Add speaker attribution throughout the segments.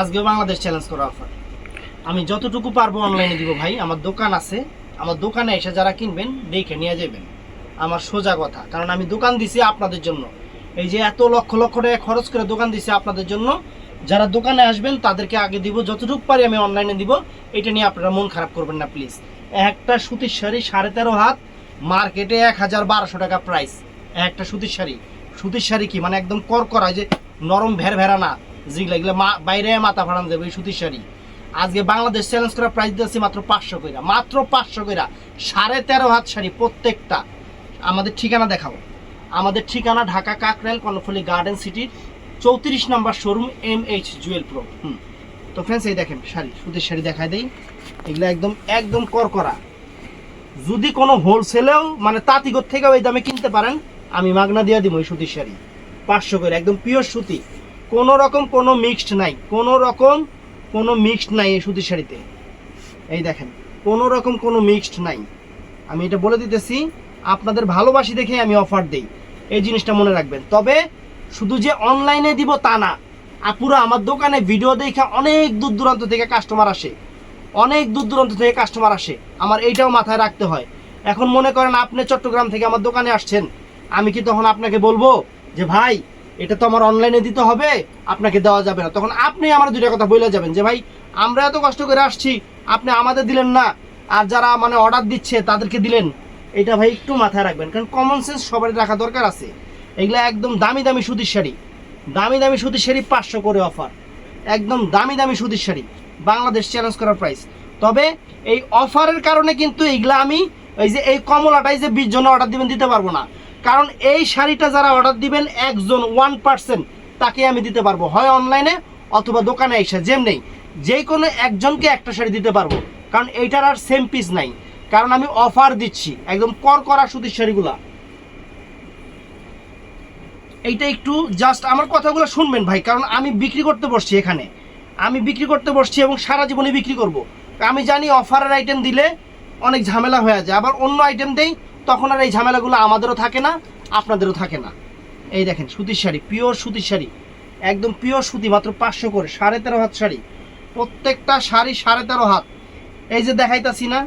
Speaker 1: আজকে বাংলাদেশ চ্যালেঞ্জ করা অফার আমি যতটুকু পারব অনলাইনে দিব ভাই। আমার দোকান আছে। আমার দোকানে এসে যারা কিনবেন, দেখে নিয়ে যাবেন। আমার সোজা কথা। কারণ আমি দোকান দিছি আপনাদের জন্য। এই যে এত লক্ষ লক্ষ টাকা খরচ করে দোকান দিছি আপনাদের জন্য, যারা দোকানে আসবেন, তাদেরকে আগে দিব। যতটুকু পারি আমি অনলাইনে দিব। এটা নিয়ে আপনারা মন খারাপ করবেন না প্লিজ একটা সুতির শাড়ি সাড়ে তেরো হাত মার্কেটে এক হাজার বারোশো টাকা প্রাইস একটা সুতির শাড়ি। সুতির শাড়ি কি? মানে একদম করকরা যে নরম ভের ভেরা না, যেগুলো এগুলো মা- বাইরে মাথা ফাড়ান যাবে এই সুতির শাড়ি। আজকে বাংলাদেশ চ্যালেঞ্জ করা প্রাইস দিয়েছি মাত্র পাঁচশো কইরা। মাত্র পাঁচশো কইরা, সাড়ে তেরো হাত শাড়ি প্রত্যেকটা। আমাদের ঠিকানা দেখাও। আমাদের ঠিকানা ঢাকা কাকরাইল কর্ণফুলি গার্ডেন সিটির চৌত্রিশ নম্বর showroom M H Jewel pro হুম। তো ফ্রেন্ডস এই দেখেন শাড়ি, সুতির শাড়ি দেখায় দেই। এগুলো একদম একদম করকরা। যদি কোনো হোলসেলেও মানে তাঁতিগর থেকেও এই দামে কিনতে পারেন, আমি মাগনা দিয়ে দিব ওই সুতির শাড়ি। পাঁচশো করে, একদম পিওর সুতি। কোনো রকম কোনো মিক্সড নাই, কোনো রকম কোনো মিক্সড নাই এই সুতির শাড়িতে। এই দেখেন, কোনো রকম কোনো মিক্সড নাই। আমি এটা বলে দিতেছি, আপনাদের ভালোবাসি দেখে আমি অফার দেই। এই জিনিসটা মনে রাখবেন। তবে শুধু যে অনলাইনে দিব তা না, আপুরা আমার দোকানে ভিডিও দেখে অনেক দূর দূরান্ত থেকে কাস্টমার আসে। অনেক দূর দূরান্ত থেকে কাস্টমার আসে। আমার এইটাও মাথায় রাখতে হয়। এখন মনে করেন আপনি চট্টগ্রাম থেকে আমার দোকানে আসছেন, আমি কি তখন আপনাকে বলব যে ভাই, এটা তো আমার অনলাইনে দিতে হবে, আপনাকে দেওয়া যাবে না। তখন আপনি আমার দুইটা কথা বলে যাবেন যে, ভাই, আমরা এত কষ্ট করে আসছি, আপনি আমাদের দিলেন না। আর যারা মানে অর্ডার দিচ্ছে, তাদেরকে দিলেন। এটা ভাই একটু মাথায় রাখবেন, কারণ কমন সেন্স সবারই রাখা দরকার আছে। এগুলা একদম দামি দামি সুতির শাড়ি। দামি দামি সুতির শাড়ি পাঁচশো করে অফার একদম দামি দামি সুতির শাড়ি। বাংলাদেশ চ্যালেঞ্জ করার প্রাইস তবে এই অফারের কারণে কিন্তু এইগুলা আমি এই যে, এই কমলাটাই যে বিশ জনে অর্ডার দিবেন, দিতে পারব না। কারণ এই শাড়িটা যারা অর্ডার দিবেন, একজন ওয়ান পার্সেন্ট তাকে আমি দিতে পারব। হয় অনলাইনে অথবা দোকানে এসে, যেম নেই। যে কোনো একজনকে একটা শাড়ি দিতে পারব। কারণ এইটার আর সেম পিস নাই। কারণ আমি অফার দিচ্ছি, একদম কর করা সুতির শাড়িগুলা। এইটা একটু জাস্ট আমার কথাগুলো শুনবেন ভাই, কারণ আমি বিক্রি করতে বসছি এখানে। আমি বিক্রি করতে বসছি এবং সারা জীবনে বিক্রি করব। আমি জানি অফারের আইটেম দিলে অনেক ঝামেলা হয়ে যায়, আবার অন্য আইটেম দেই তখন আর এই ঝামেলাগুলো আমাদেরও থাকে না, আপনাদেরও থাকে না। এই দেখেন, সুতির শাড়ি পিওর সুতির শাড়ি। একদম পিওর সুতি, মাত্র পাঁচশো করে, সাড়ে তেরো হাত শাড়ি। প্রত্যেকটা শাড়ি সাড়ে তেরো হাত। এই যে দেখাইতাছি না,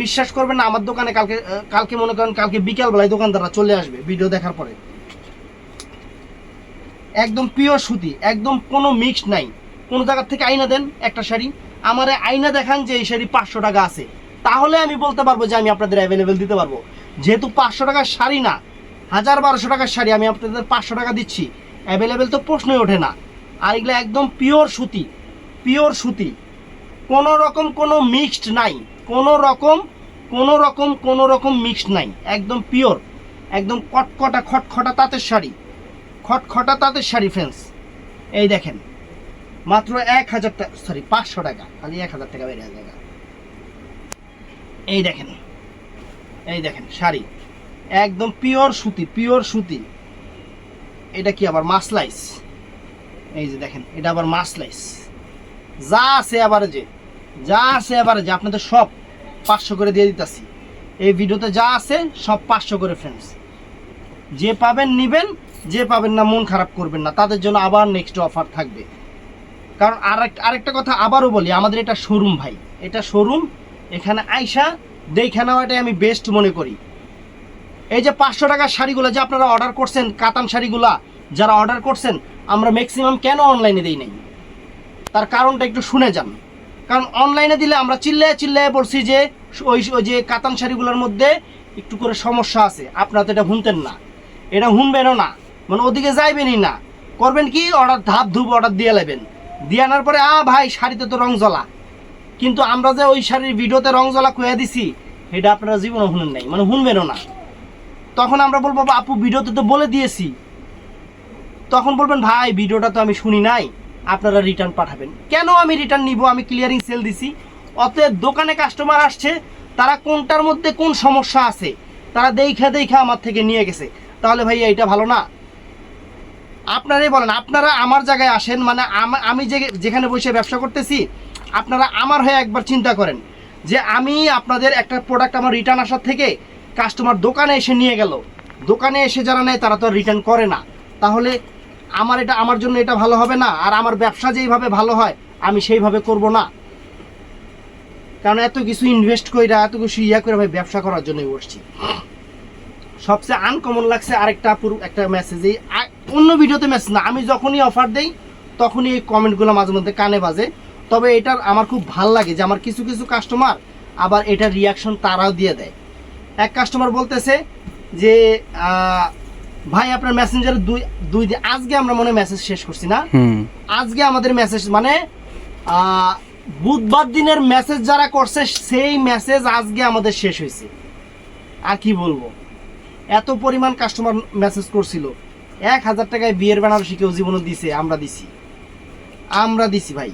Speaker 1: বিশ্বাস করবেন না, আমার দোকানে কালকে কালকে মনে করেন কালকে বিকালবেলায় দোকানদাররা চলে আসবে ভিডিও দেখার পরে। একদম পিওর সুতি, একদম কোনো মিক্স নাই। কোনো জায়গার থেকে আইনা দেন একটা শাড়ি। আমারে আইনা দেখান যে এই শাড়ি পাঁচশো টাকা আছে। তাহলে আমি বলতে পারব যে আমি আপনাদের অ্যাভেলেবেল দিতে পারব। যেহেতু পাঁচশো টাকার শাড়ি না, হাজার বারোশো টাকার শাড়ি আমি আপনাদের পাঁচশো টাকা দিচ্ছি। অ্যাভেলেবেল তো প্রশ্নই ওঠে না। আর এগুলো একদম পিওর সুতি পিওর সুতি। কোনো রকম কোনো মিক্সড নাই। কোনো রকম কোনো রকম কোনো রকম মিক্সড নাই। একদম পিওর একদম কটকটা, খটখটা তাঁতের শাড়ি। খটখটা তাঁতের শাড়ি ফ্রেন্ডস এই দেখেন, মাত্র এক হাজার টাকা সরি পাঁচশো টাকা। খালি এক হাজার টাকা বেড়ে টাকা এই দেখেন এই দেখেন শাড়ি, একদম পিওর সুতি পিওর সুতি। এটা কি আবার মাসলাইস এই যে দেখেন, এটা আবার মাসলাইস যা আছে আবার যে, যা আছে আবার যে, আপনাদের সব পাঁচশো করে দিয়ে দিতেছি। এই ভিডিওতে যা আছে, সব পাঁচশো করে ফ্রেন্ডস যে পাবেন নিবেন, যে পাবেন না মন খারাপ করবেন না। তাদের জন্য আবার নেক্সট অফার থাকবে। কারণ আরেক, আরেকটা কথা আবারও বলি, আমাদের এটা শোরুম ভাই। এটা শোরুম এখানে আইসা দেখে নেওয়াটাই আমি বেস্ট মনে করি। এই যে পাঁচশো টাকার শাড়িগুলো যে আপনারা অর্ডার করছেন, কাতান শাড়িগুলা, যারা অর্ডার করছেন, আমরা ম্যাক্সিমাম কেন অনলাইনে দিই নাই? তার কারণটা একটু শুনে যান। কারণ অনলাইনে দিলে আমরা চিল্লায় চিল্লায় বলছি যে, ওই যে কাতান শাড়িগুলোর মধ্যে একটু করে সমস্যা আছে। আপনারা তো এটা শুনতেন না। এটা শুনবেনও না। মানে ওদিকে যাইবেনই না। করবেন কি? অর্ডার ধাপ ধুপ অর্ডার দিয়ে নেবেন। দিয়ে আনার পরে, আ ভাই, শাড়িতে তো রং জ্বলা। কিন্তু আমরা যে ওই শাড়ির ভিডিওতে রং জ্বলা কয়ে দিছি এটা আপনারা জীবনে শুনেন নাই মানে শুনবেনও না। তখন আমরা বলব আপু, ভিডিওতে তো বলে দিয়েছি। তখন বলবেন, ভাই, ভিডিওটা তো আমি শুনি নাই, আপনারা রিটার্ন পাঠাবেন। কেন আমি রিটার্ন নিব? আমি ক্লিয়ারিং সেল দিছি। অতএব দোকানে কাস্টমার আসছে, তারা কোনটার মধ্যে কোন সমস্যা আছে, তারা দেখা দেখা আমার থেকে নিয়ে গেছে। তাহলে ভাই এইটা ভালো না? আপনারাই বলেন, আপনারা আমার জায়গায় আসেন মানে আমি যে, যেখানে বসে ব্যবসা করতেছি আপনারা আমার হয়ে একবার চিন্তা করেন যে আমি আপনাদের একটা প্রোডাক্ট আমার রিটার্ন আসার থেকে কাস্টমার দোকানে এসে নিয়ে গেল। দোকানে এসে যারা নেয় তারা তো আর রিটার্ন করে না। তাহলে আমার এটা, আমার জন্য এটা ভালো হবে না? আর আমার ব্যবসা যেইভাবে ভালো হয়, আমি সেইভাবে করব না। কারণ এত কিছু ইনভেস্ট কইরা, এত কিছু ইয়া করে ভাই ব্যবসা করার জন্যই বসছি। সবচেয়ে আনকমন লাগছে আরেকটা একটা মেসেজ এই অন্য ভিডিওতে মেসেজ না, আমি যখনই অফার দেই, তখনই এই কমেন্টগুলো মাঝে মধ্যে কানে বাজে। তবে এটার আমার খুব ভালো লাগে যে আমার কিছু কিছু কাস্টমার আবার এটার রিয়াকশন তারাও দিয়ে দেয়। এক কাস্টমার বলতেছে যে ভাই আপনার মেসেঞ্জারে দুই দুই দিন আজকে আমরা মনে মেসেজ শেষ করছি না। আজকে আমাদের মেসেজ মানে বুধবার দিনের মেসেজ যারা করছে সেই মেসেজ আজকে আমাদের শেষ হয়েছে। আর কি বলব? এত পরিমাণ কাস্টমার মেসেজ করছিল। এক হাজার টাকায় বিয়ের বেনারসি কেউ জীবনে দিছে আমরা দিছি। আমরা দিছি ভাই।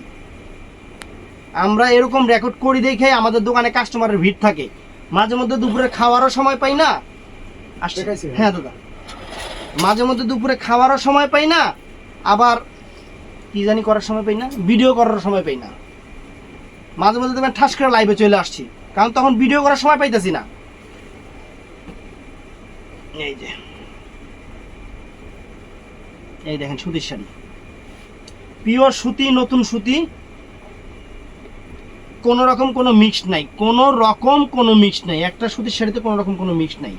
Speaker 1: আমরা এরকম রেকর্ড করি দেখে আমাদের দোকানে কাস্টমারের ভিড় থাকে। মাঝে মধ্যে দুপুরে খাওয়ারও সময় পাই না। হ্যাঁ দাদা। মাঝে মধ্যে দুপুরে খাওয়ারও সময় পাই না আবার কি জানি করার সময় পাই না ভিডিও করার সময় পাই না। মাঝে মধ্যে তুমি ঠাস করে লাইভে চলে আসছি কারণ তখন ভিডিও করার সময় পাইতেছি না। এই যে। এই দেখেন সুতির শাড়ি। পিওর সুতি নতুন সুতি। কোন রকম কোনো মিক্স নাই। কোন রকম কোনো মিক্স নাই। একটা সুতির শাড়িতে কোন রকম কোনো মিক্স নাই।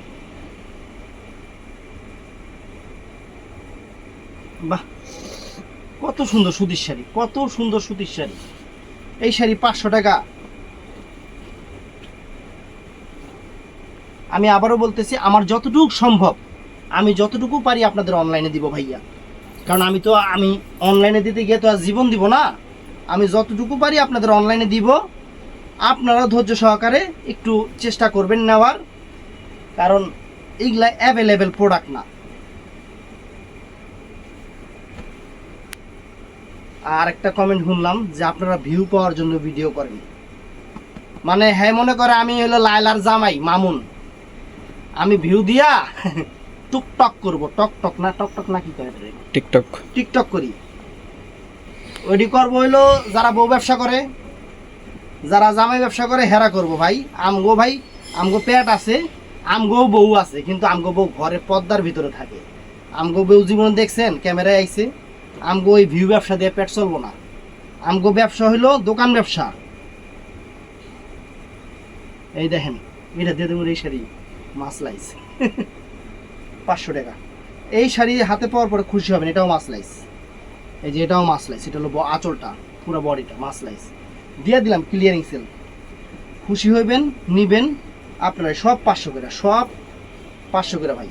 Speaker 1: কত সুন্দর সুতির শাড়ি, কত সুন্দর সুতির শাড়ি। এই শাড়ি পাঁচশো টাকা। আমি আবারও বলতেছি, আমার যতটুকু সম্ভব, আমি যতটুকু পারি আপনাদের অনলাইনে দিব ভাইয়া। কারণ আমি তো, আমি অনলাইনে দিতে গিয়ে তো আর জীবন দিব না। আমি যতটুকু পারি আপনাদের অনলাইনে দিব। আপনারা ধৈর্য সহকারে একটু চেষ্টা করবেন নেওয়ার কারণ এইগুলা অ্যাভেলেবেল প্রোডাক্ট না। আর একটা কমেন্ট শুনলাম যে আপনারা ভিউ পাওয়ার জন্য ভিডিও করেন। মানে হ্যাঁ মনে করে আমি হলো লাইলার জামাই মামুন। আমি ভিউ দিয়া টুকটক করব। টক টক না টক টক না কি করে
Speaker 2: টিকটক।
Speaker 1: টিকটক করি। ওইটি করব হইল যারা বউ ব্যবসা করে যারা জামাই ব্যবসা করে হেরা করব ভাই। আমগো ভাই, আমগো পেট আছে, আমগো বউ আছে, কিন্তু আমগো বউ ঘরের পর্দার ভিতরে থাকে। আমগো বউ জীবন দেখছেন ক্যামেরায় আইছে, আমগো ওই ভিউ ব্যবসা দিয়ে পেট চলবো না। আমগো ব্যবসা হইল দোকান ব্যবসা। এই দেখেন, এটা দিয়ে দেবো এই শাড়ি, মাছ লাইস পাঁচশো টাকা। এই শাড়ি হাতে পাওয়ার পরে খুশি হবেন, এটাও মাছ লাইস এই যে এটাও মাছ লাইস এটা হলো আঁচলটা, পুরো বডিটা, মাছ লাইস দিয়ে দিলাম ক্লিয়ারিং সেল খুশি হইবেন, নিবেন, আপনারা সব পাঁচশো করে, সব পাঁচশো করে ভাই।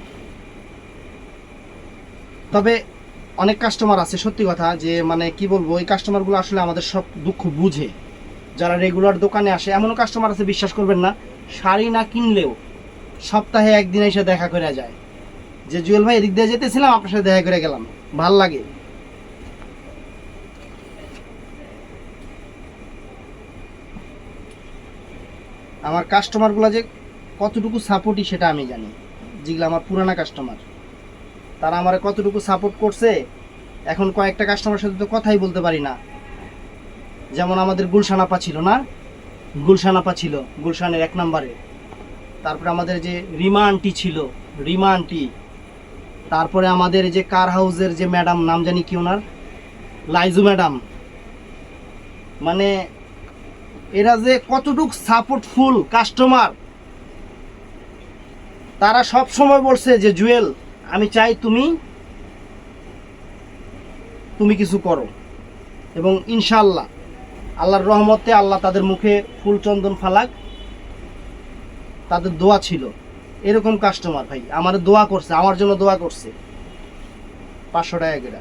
Speaker 1: তবে অনেক কাস্টমার আছে, সত্যি কথা, যে মানে কি বলব, ওই কাস্টমারগুলো আসলে আমাদের সব দুঃখ বুঝে। যারা রেগুলার দোকানে আসে, এমনও কাস্টমার আছে, বিশ্বাস করবেন না, শাড়ি না কিনলেও সপ্তাহে একদিন এসে দেখা করে যায়। যে জুয়েল ভাই, এদিক দিয়ে যেতেছিলাম, আপনার সাথে দেখা করে গেলাম। ভালো লাগে। আমার কাস্টমারগুলো যে কতটুকু সাপোর্টই সেটা আমি জানি। যেগুলো আমার পুরানা কাস্টমার তারা আমার কতটুকু সাপোর্ট করছে, এখন কয়েকটা কাস্টমার সাথে তো কথাই বলতে পারি না। যেমন আমাদের গুলশান আপা ছিল না? গুলশান আপা ছিল, গুলশানের এক নম্বরে। তারপরে আমাদের যে রিমা ছিল, রিমা তারপরে আমাদের যে কার হাউসের যে ম্যাডাম নাম জানি কি ওনার? লাইজু ম্যাডাম মানে এরা যে কতটুক সাপোর্টফুল কাস্টমার তারা সব সময় বলছে যে, জুয়েল, আমি চাই তুমি তুমি কিছু করো। এবং ইনশাল্লাহ আল্লাহর রহমতে আল্লাহ তাদের মুখে ফুল চন্দন ফালাক, তাদের দোয়া ছিল। এরকম কাস্টমার ভাই, আমার দোয়া করছে, আমার জন্য দোয়া করছে। পাঁচশো টাকা করে।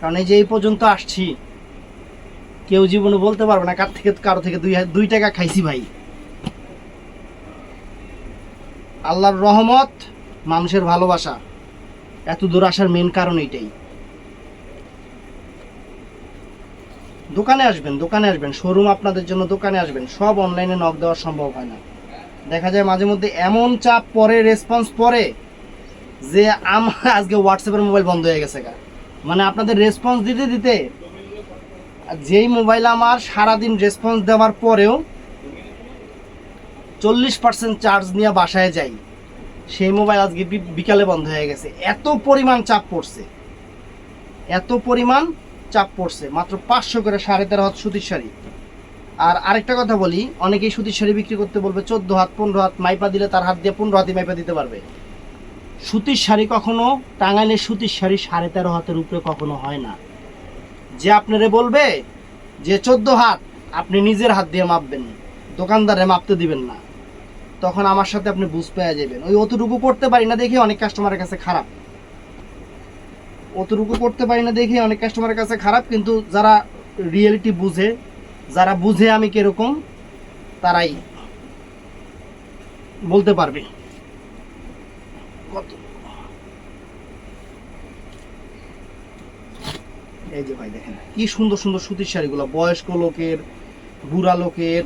Speaker 1: কারণ এই যে এই পর্যন্ত আসছি কেউ জীবনে বলতে পারবে না কার থেকে, কারও থেকে দুই দুই টাকা খাইছি ভাই। আল্লাহর রহমত, মানুষের ভালোবাসা। এত দূর আসার মেন কারণ এইটাই। দোকানে আসবেন দোকানে আসবেন শোরুম আপনাদের জন্য দোকানে আসবেন, সব অনলাইনে নক দেওয়া সম্ভব হয় না। দেখা যায় মাঝে মধ্যে এমন চাপ পরে রেসপন্স পরে, যে আমার আজকে হোয়াটসঅ্যাপের মোবাইল বন্ধ হয়ে গেছে মানে আপনাদের রেসপন্স দিতে দিতে যেই মোবাইল আমার সারাদিন রেসপন্স দেওয়ার পরেও চল্লিশ পার্সেন্ট চার্জ নিয়ে বাসায় যাই, সেই মোবাইল আজকে বিকালে বন্ধ হয়ে গেছে। এত পরিমাণ চাপ পড়ছে। এত পরিমাণ চাপ পড়ছে। মাত্র পাঁচশো করে সাড়ে তেরো হাত সুতির শাড়ি। আর আরেকটা কথা বলি, অনেকেই সুতির শাড়ি বিক্রি করতে বলবে, চোদ্দ হাত, পনেরো হাত মাইপা দিলে তার হাত দিয়ে পনেরো হাতি মাইপা দিতে পারবে? সুতির শাড়ি কখনো টাঙ্গাইলের সুতির শাড়ি সাড়ে তেরো হাতের উপরে কখনো হয় না। যে আপনারে বলবে যে চোদ্দ হাত আপনি নিজের হাত দিয়ে মাপবেন, দোকানদারে মাপতে দিবেন না। তখন আমার সাথে আপনি বুঝ পেয়ে যাবেন। ওই অতটুকু করতে পারি না দেখে অনেক কাস্টমারের কাছে খারাপ। অতটুকু করতে পারি না দেখে অনেক কাস্টমারের কাছে খারাপ, কিন্তু যারা রিয়েলিটি বুঝে, যারা বুঝে আমি কীরকম, তারাই বলতে পারবে। কত এই যে ভাই দেখেন, কি সুন্দর সুন্দর সুতির শাড়িগুলো, বয়স্ক লোকের, বুড়া লোকের,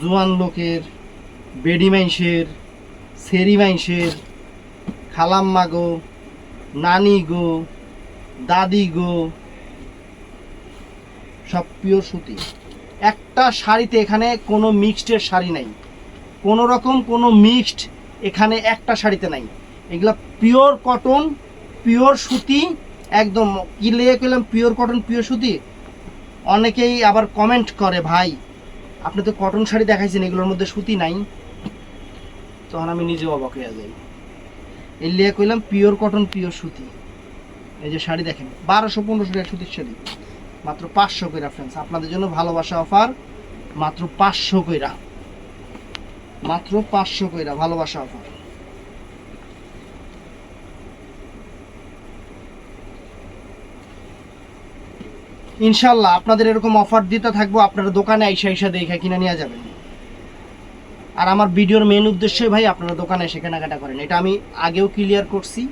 Speaker 1: জোয়ান লোকের, বেডি মাইন্সের সেরি মাইন্সের খালাম্মা গো, নানি গো, দাদি গো, সব পিওর সুতি। একটা শাড়িতে এখানে কোনো মিক্সডের শাড়ি নাই। কোনো রকম কোনো মিক্সড এখানে একটা শাড়িতে নাই। এগুলা পিওর কটন পিওর সুতি একদম কি লেগে কইলাম পিওর কটন পিওর সুতি। অনেকেই আবার কমেন্ট করে, ভাই, আপনি তো কটন শাড়ি দেখাইছেন, এগুলোর মধ্যে সুতি নাই। তখন আমি নিজেও অবাক হয়ে যাই। এই লিয়ে কইলাম পিওর কটন পিওর সুতি। এই যে শাড়ি দেখেন, বারোশো, পনেরোশো টাকা সুতির শাড়ি। মাত্র পাঁচশো কইরা ফ্রেন্ডস আপনাদের জন্য ভালোবাসা অফার মাত্র পাঁচশো কইরা। মাত্র পাঁচশো কইরা ভালোবাসা অফার ইনশাল্লাহ আপনাদের এরকম অফার দিতে থাকব, আপনারা দোকানে আইসা আইসা দেখে কিনে নিয়ে যাবেন। আর আমার ভিডিওর মেন উদ্দেশ্যই ভাই, আপনারা দোকানে এসে কেনাকাটা করেন। এটা আমি আগেও ক্লিয়ার করছি,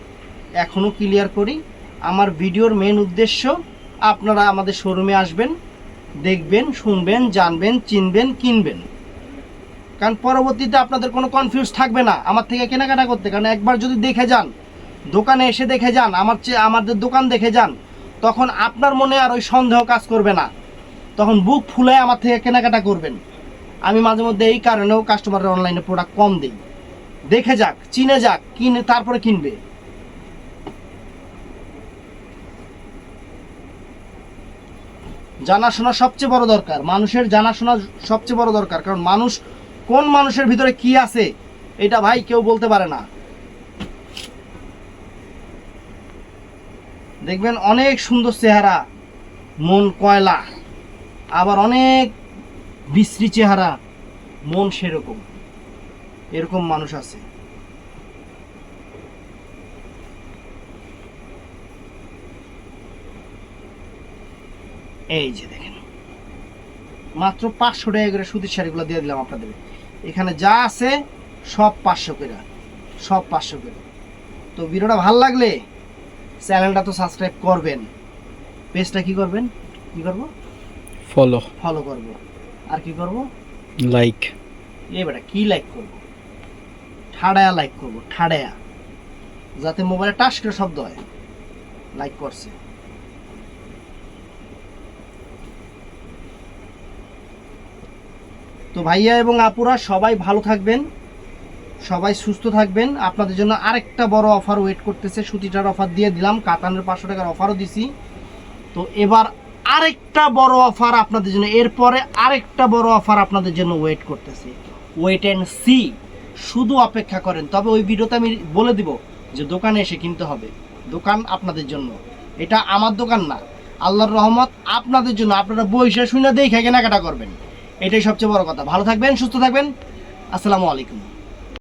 Speaker 1: এখনও ক্লিয়ার করি। আমার ভিডিওর মেন উদ্দেশ্য, আপনারা আমাদের শোরুমে আসবেন, দেখবেন, শুনবেন, জানবেন, চিনবেন, কিনবেন। কারণ পরবর্তীতে আপনাদের কোনো কনফিউজ থাকবে না আমার থেকে কেনাকাটা করতে। কারণ একবার যদি দেখে যান, দোকানে এসে দেখে যান, আমার চেয়ে আমাদের দোকান দেখে যান তখন আপনার মনে আর ওই সন্দেহ কাজ করবে না। তখন বুক ফুলে আমার থেকে কেনাকাটা করবেন। আমি মাঝে মধ্যে এই কারণেও কাস্টমারের অনলাইনে প্রোডাক্ট কম দিই। দেখে যাক, চিনে যাক, কিনে তারপরে কিনবে। জানাশোনা সবচেয়ে বড় দরকার। মানুষের জানাশোনা সবচেয়ে বড় দরকার। কারণ মানুষ কোন মানুষের ভিতরে কি আছে, এটা ভাই কেউ বলতে পারে না। দেখবেন অনেক সুন্দর চেহারা, মন কয়লা, আবার অনেক বিশ্রী চেহারা, মন সেরকম, এরকম মানুষ আছে। এই যে দেখেন, মাত্র পাঁচশো টাকা করে সুতির শাড়িগুলো দিয়ে দিলাম আপনাদের। এখানে যা আছে সব পাঁচশো করে, সব পাঁচশো করে। তো ভিডিওটা ভালো লাগলে চ্যানেলটা তো সাবস্ক্রাইব করবেন। পেজটা কি করবেন? কি করব?
Speaker 2: ফলো
Speaker 1: ফলো করব। আর কি করব?
Speaker 2: লাইক
Speaker 1: এবারে কি লাইক করব? ঠাড়ায়া লাইক করব ঠাড়ায়া। যাতে মোবাইলে টাচ করে শব্দ হয়। লাইক করছে। তো ভাইয়া এবং আপুরা সবাই ভালো থাকবেন। সবাই সুস্থ থাকবেন। আপনাদের জন্য আরেকটা বড় অফার ওয়েট করতেছে। সুতিটার অফার দিয়ে দিলাম। কাতানের পাঁচশো টাকার অফারও দিছি। তো এবার আরেকটা বড় অফার আপনাদের জন্য। এরপরে আরেকটা বড় অফার আপনাদের জন্য ওয়েট করতেছে। ওয়েট অ্যান্ড সি শুধু অপেক্ষা করেন। তবে ওই ভিডিওতে আমি বলে দিব যে দোকানে এসে কিনতে হবে। দোকান আপনাদের জন্য। এটা আমার দোকান না। আল্লাহর রহমত আপনাদের জন্য। আপনারা বইসে শুনে দেখে কেনাকাটা করবেন। এটাই সবচেয়ে বড় কথা। ভালো থাকবেন, সুস্থ থাকবেন। আসসালামু আলাইকুম।